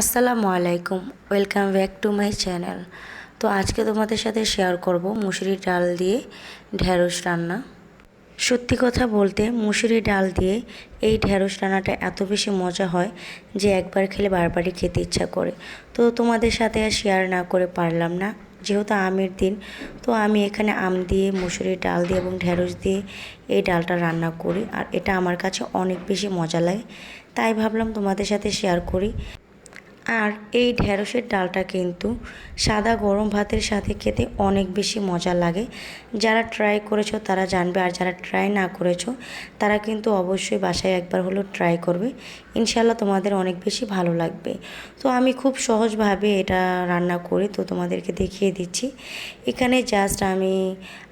আসসালামু আলাইকুম, welcome back to my channel. তো আজকে তোমাদের সাথে শেয়ার করব মুসুরি ডাল দিয়ে ঢ্যাঁড়স রান্না। সত্যি কথা বলতে মুসুরি ডাল দিয়ে এই ঢ্যাঁড়স রান্নাটা এত বেশি মজা হয় যে একবার খেলে বারবারই খেতে ইচ্ছা করে। তো তোমাদের সাথে আর শেয়ার না করে পারলাম না, যেহেতু আমের দিন, তো আমি এখানে আম দিয়ে মুসুরির ডাল দিয়ে এবং ঢ্যাঁড়স দিয়ে এই ডালটা রান্না করি। আর এটা আমার কাছে অনেক বেশি মজা লাগে, তাই ভাবলাম তোমাদের সাথে শেয়ার করি। আর এই ঢ্যাঁড়সের ডালটা কিন্তু সাদা গরম ভাতের সাথে খেতে অনেক বেশি মজা লাগে। যারা ট্রাই করেছ তারা জানবে, আর যারা ট্রাই না করেছ তারা কিন্তু অবশ্যই বাসায় একবার হলেও ট্রাই করবে। ইনশাল্লাহ তোমাদের অনেক বেশি ভালো লাগবে। তো আমি খুব সহজভাবে এটা রান্না করি তো তোমাদেরকে দেখিয়ে দিচ্ছি। এখানে জাস্ট আমি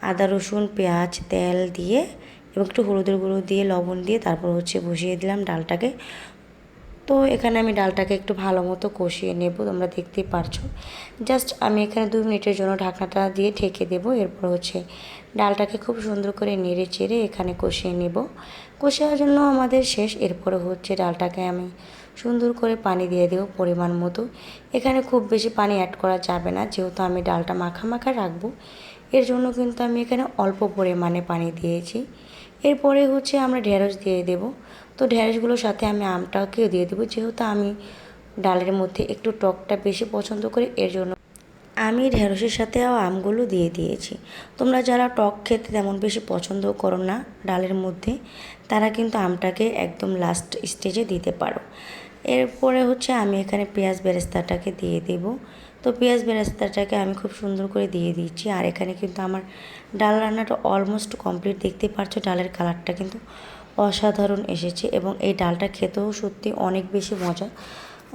আদা, রসুন, পেঁয়াজ, তেল দিয়ে এবং একটু হলুদের গুঁড়ো দিয়ে, লবণ দিয়ে তারপর হচ্ছে বসিয়ে দিলাম ডালটাকে। তো এখানে আমি ডালটাকে একটু ভালো মতো কষিয়ে নেব, তোমরা দেখতেই পারছ। জাস্ট আমি এখানে দু মিনিটের জন্য ঢাকনাটা দিয়ে ঢেকে দেবো, এরপর হচ্ছে ডালটাকে খুব সুন্দর করে নেড়ে চেড়ে এখানে কষিয়ে নেব। কষানোর জন্য আমাদের শেষ, এরপরে হচ্ছে ডালটাকে আমি সুন্দর করে পানি দিয়ে দেবো পরিমাণ মতো। এখানে খুব বেশি পানি অ্যাড করা যাবে না, যেহেতু আমি ডালটা মাখা মাখা রাখব। এর জন্য কিন্তু আমি এখানে অল্প পরিমাণে পানি দিয়েছি। এরপরে হচ্ছে আমরা ঢেঁড়স দিয়ে দেব। তো ঢেঁড়সগুলোর সাথে আমি আমটাকেও দিয়ে দেবো। যেহেতু আমি ডালের মধ্যে একটু টকটা বেশি পছন্দ করি, এর জন্য আমি ঢেঁড়সের সাথেও আমগুলো দিয়ে দিয়েছি। তোমরা যারা টক খেতে তেমন বেশি পছন্দ করো না ডালের মধ্যে, তারা কিন্তু আমটাকে একদম লাস্ট স্টেজে দিতে পারো। এরপরে হচ্ছে আমি এখানে পেঁয়াজ বেরেস্তাটাকে দিয়ে দেব। তো পেঁয়াজ বেরেস্তাটাকে আমি খুব সুন্দর করে দিয়ে দিচ্ছি আর এখানে কিন্তু আমার ডাল রান্নাটা অলমোস্ট কমপ্লিট দেখতে পারছ ডালের কালারটা কিন্তু অসাধারণ এসেছে এবং এই ডালটা খেতেও সত্যি অনেক বেশি মজা।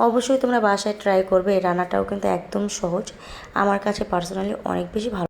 অবশ্যই তোমরা বাসায় ট্রাই করবে, এই রান্নাটাও কিন্তু একদম সহজ। আমার কাছে পার্সোনালি অনেক বেশি ভালো